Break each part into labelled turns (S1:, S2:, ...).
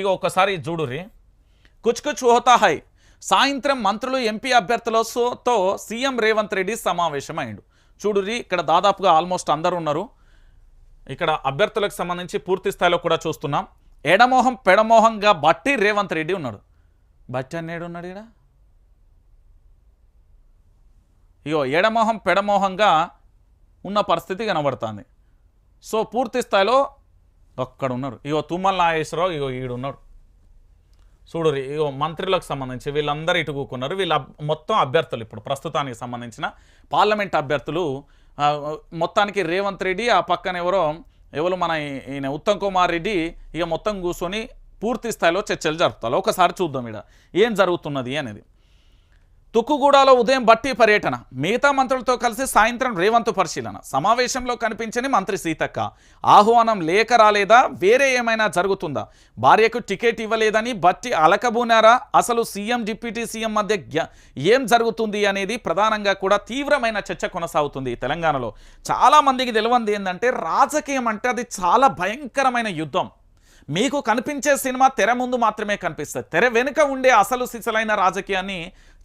S1: ఇక ఒకసారి చూడురి కుచ్ కుచ్ హోతా హై. సాయంత్రం మంత్రులు ఎంపీ అభ్యర్థులతో సీఎం రేవంత్ రెడ్డి సమావేశం అయిండు చూడురి ఇక్కడ దాదాపుగా ఆల్మోస్ట్ అందరు ఉన్నారు. ఇక్కడ అభ్యర్థులకు సంబంధించి పూర్తి స్థాయిలో కూడా చూస్తున్నాం. ఎడమోహం పెడమోహంగా బట్టి రేవంత్ రెడ్డి ఉన్నాడు. బట్టి అన్నేడు ఉన్నాడు ఇక్కడ ఇగో ఎడమోహం పెడమోహంగా ఉన్న పరిస్థితి కనబడుతుంది. సో పూర్తి స్థాయిలో అక్కడ ఉన్నారు. ఇగో తుమ్మల నాగేశ్వరరావు ఇగో ఈడున్నాడు చూడు ఇగో మంత్రులకు సంబంధించి వీళ్ళందరూ ఇటు కూకున్నారు. వీళ్ళ మొత్తం అభ్యర్థులు ఇప్పుడు ప్రస్తుతానికి సంబంధించిన పార్లమెంట్ అభ్యర్థులు మొత్తానికి రేవంత్ రెడ్డి ఆ పక్కన ఎవరో ఎవరు మన ఈయన ఉత్తమ్ కుమార్ రెడ్డి ఇక మొత్తం కూర్చొని పూర్తి స్థాయిలో చర్చలు జరుపుతారు. ఒకసారి చూద్దాం ఇక్కడ ఏం జరుగుతున్నది అనేది. తుక్కుగూడలో ఉదయం బట్టి పర్యటన. మిగతా మంత్రులతో కలిసి సాయంత్రం రేవంత్ పరిశీలన. సమావేశంలో కనిపించని మంత్రి సీతక్క. ఆహ్వానం లేక రాలేదా? వేరే ఏమైనా జరుగుతుందా? భార్యకు టికెట్ ఇవ్వలేదని బట్టి అలకబూనారా? అసలు సీఎం డిప్యూటీ సీఎం మధ్య ఏం జరుగుతుంది అనేది ప్రధానంగా కూడా తీవ్రమైన చర్చ కొనసాగుతుంది తెలంగాణలో. చాలా మందికి తెలియంది ఏంటంటే రాజకీయం అంటే అది చాలా భయంకరమైన యుద్ధం. మీకు కనిపించే సినిమా తెర ముందు మాత్రమే కనిపిస్తుంది. తెర వెనుక ఉండే అసలు సిసలైన రాజకీయాన్ని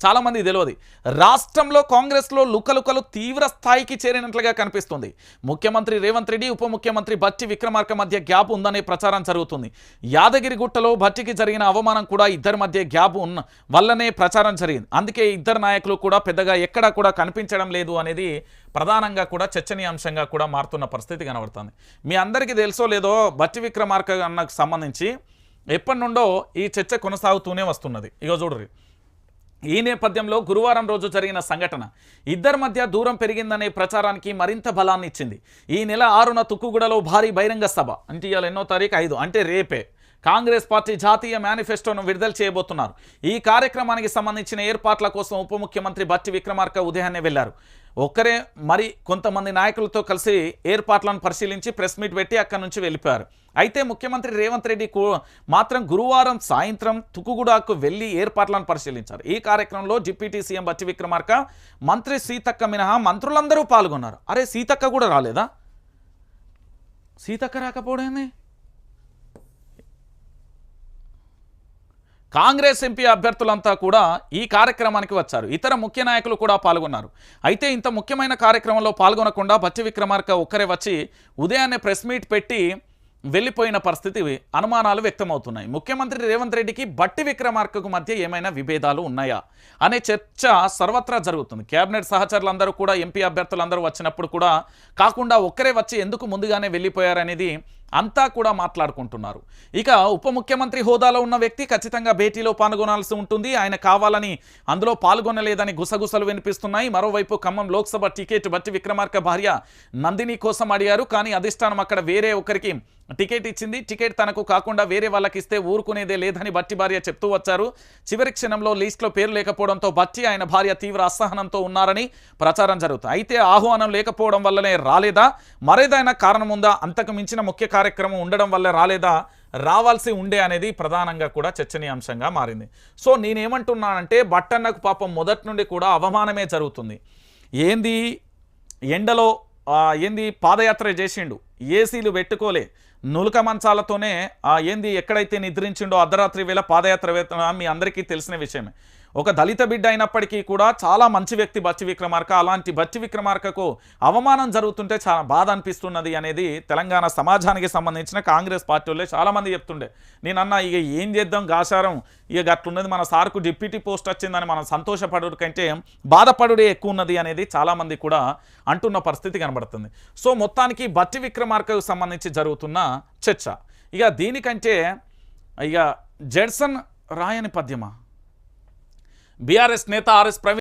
S1: చాలామంది తెలియదు. రాష్ట్రంలో కాంగ్రెస్లో లుకలుకలు తీవ్ర స్థాయికి చేరినట్లుగా కనిపిస్తుంది. ముఖ్యమంత్రి రేవంత్ రెడ్డి ఉప ముఖ్యమంత్రి బట్టి విక్రమార్క మధ్య గ్యాప్ ఉందనే ప్రచారం జరుగుతుంది. యాదగిరిగుట్టలో భట్టికి జరిగిన అవమానం కూడా ఇద్దరి మధ్య గ్యాప్ ఉన్న వల్లనే ప్రచారం జరిగింది. అందుకే ఇద్దరు నాయకులు కూడా పెద్దగా ఎక్కడా కూడా కనిపించడం లేదు అనేది ప్రధానంగా కూడా చర్చనీయాంశంగా కూడా మారుతున్న పరిస్థితి కనబడుతుంది. మీ అందరికీ తెలుసో లేదో భట్టి విక్రమార్క అన్నకు సంబంధించి ఎప్పటి నుండో ఈ చర్చ కొనసాగుతూనే వస్తున్నది. ఇగో చూడరు ఈ నేపథ్యంలో గురువారం రోజు జరిగిన సంఘటన ఇద్దరి మధ్య దూరం పెరిగిందనే ప్రచారానికి మరింత బలాన్ని ఇచ్చింది. ఈ నెల ఆరున తుక్కుగూడలో భారీ బహిరంగ సభ. అంటే ఇవాళ ఎన్నో తారీఖు ఐదు అంటే రేపే. కాంగ్రెస్ పార్టీ జాతీయ మేనిఫెస్టోను విడుదల చేయబోతున్నారు. ఈ కార్యక్రమానికి సంబంధించిన ఏర్పాట్ల కోసం ఉప ముఖ్యమంత్రి బట్టి విక్రమార్క ఉదయాన్నే వెళ్ళారు. ఒక్కరే మరి కొంతమంది నాయకులతో కలిసి ఏర్పాట్లను పరిశీలించి ప్రెస్ మీట్ పెట్టి అక్కడి నుంచి వెళ్ళిపోయారు. అయితే ముఖ్యమంత్రి రేవంత్ రెడ్డి మాత్రం గురువారం సాయంత్రం తుకుగుడాకు వెళ్ళి ఏర్పాట్లను పరిశీలించారు. ఈ కార్యక్రమంలో డిప్యూటీ సీఎం బట్టి విక్రమార్క మంత్రి సీతక్క మినహా మంత్రులందరూ పాల్గొన్నారు. అరే సీతక్క కూడా రాలేదా? సీతక్క రాకపోవడమే కాంగ్రెస్ ఎంపీ అభ్యర్థులంతా కూడా ఈ కార్యక్రమానికి వచ్చారు. ఇతర ముఖ్య నాయకులు కూడా పాల్గొన్నారు. అయితే ఇంత ముఖ్యమైన కార్యక్రమంలో పాల్గొనకుండా బట్టి విక్రమార్క ఒక్కరే వచ్చి ఉదయాన్నే ప్రెస్ మీట్ పెట్టి వెళ్ళిపోయిన పరిస్థితి అనుమానాలు వ్యక్తమవుతున్నాయి. ముఖ్యమంత్రి రేవంత్ రెడ్డికి బట్టి విక్రమార్కకు మధ్య ఏమైనా విభేదాలు ఉన్నాయా అనే చర్చ సర్వత్రా జరుగుతుంది. కేబినెట్ సహచరులందరూ కూడా ఎంపీ అభ్యర్థులందరూ వచ్చినప్పుడు కూడా కాకుండా ఒక్కరే వచ్చి ఎందుకు ముందుగానే వెళ్ళిపోయారనేది అంతా కూడా మాట్లాడుకుంటున్నారు. ఇక ఉప ముఖ్యమంత్రి హోదాలో ఉన్న వ్యక్తి ఖచ్చితంగా భేటీలో పాల్గొనాల్సి ఉంటుంది. ఆయన కావాలని అందులో పాల్గొనలేదని గుసగుసలు వినిపిస్తున్నాయి. మరోవైపు ఖమ్మం లోక్సభ టికెట్ బట్టి విక్రమార్క భార్య నందిని కోసం అడిగారు. కానీ అధిష్టానం అక్కడ వేరే ఒకరికి టికెట్ ఇచ్చింది. టికెట్ తనకు కాకుండా వేరే వాళ్ళకి ఇస్తే ఊరుకునేదే లేదని బట్టి భార్య చెప్తూ వచ్చారు. చివరి క్షణంలో లిస్టులో పేరు లేకపోవడంతో బట్టి ఆయన భార్య తీవ్ర అసహనంతో ఉన్నారని ప్రచారం జరుగుతుంది అయితే ఆహ్వానం లేకపోవడం వల్లనే రాలేదా? మరేదైనా కారణం ఉందా? అంతకు మించిన ముఖ్య కార్యక్రమం ఉండడం వల్ల రాలేదా? రావాల్సి ఉండే అనేది ప్రధానంగా కూడా చర్చనీయాంశంగా మారింది. సో నేనేమంటున్నానంటే బట్టన్నకు పాపం మొదటి నుండి కూడా అవమానమే జరుగుతుంది. ఏంది? ఎండలో ఏంది? పాదయాత్ర చేసిండు. ఏసీలు పెట్టుకోలే. నులక మంచాలతోనే ఏంది? ఎక్కడైతే నిద్రించిండో అర్ధరాత్రి వేళ పాదయాత్ర మీ అందరికీ తెలిసిన విషయమే. ఒక దళిత బిడ్డ అయినప్పటికీ కూడా చాలా మంచి వ్యక్తి బచ్చి విక్రమార్క. అలాంటి బచ్చి విక్రమార్కకు అవమానం జరుగుతుంటే చాలా బాధ అనిపిస్తున్నది అనేది తెలంగాణ సమాజానికి సంబంధించిన కాంగ్రెస్ పార్టీ వాళ్ళే చాలామంది చెప్తుండే. నేనన్నా ఇక ఏం చేద్దాం గాశారం? ఇక అట్లున్నది మన సార్కు డిప్యూటీ పోస్ట్ వచ్చిందని మనం సంతోషపడు కంటే బాధపడుడే ఎక్కువ ఉన్నది అనేది చాలామంది కూడా అంటున్న పరిస్థితి కనబడుతుంది. సో మొత్తానికి బట్టి విక్రమార్కకు సంబంధించి జరుగుతున్న చర్చ. ఇక దీనికంటే ఇక జెడ్సన్ రాయని పద్యమా? బీఆర్ఎస్ నేత ఆర్ఎస్ ప్రవీణ్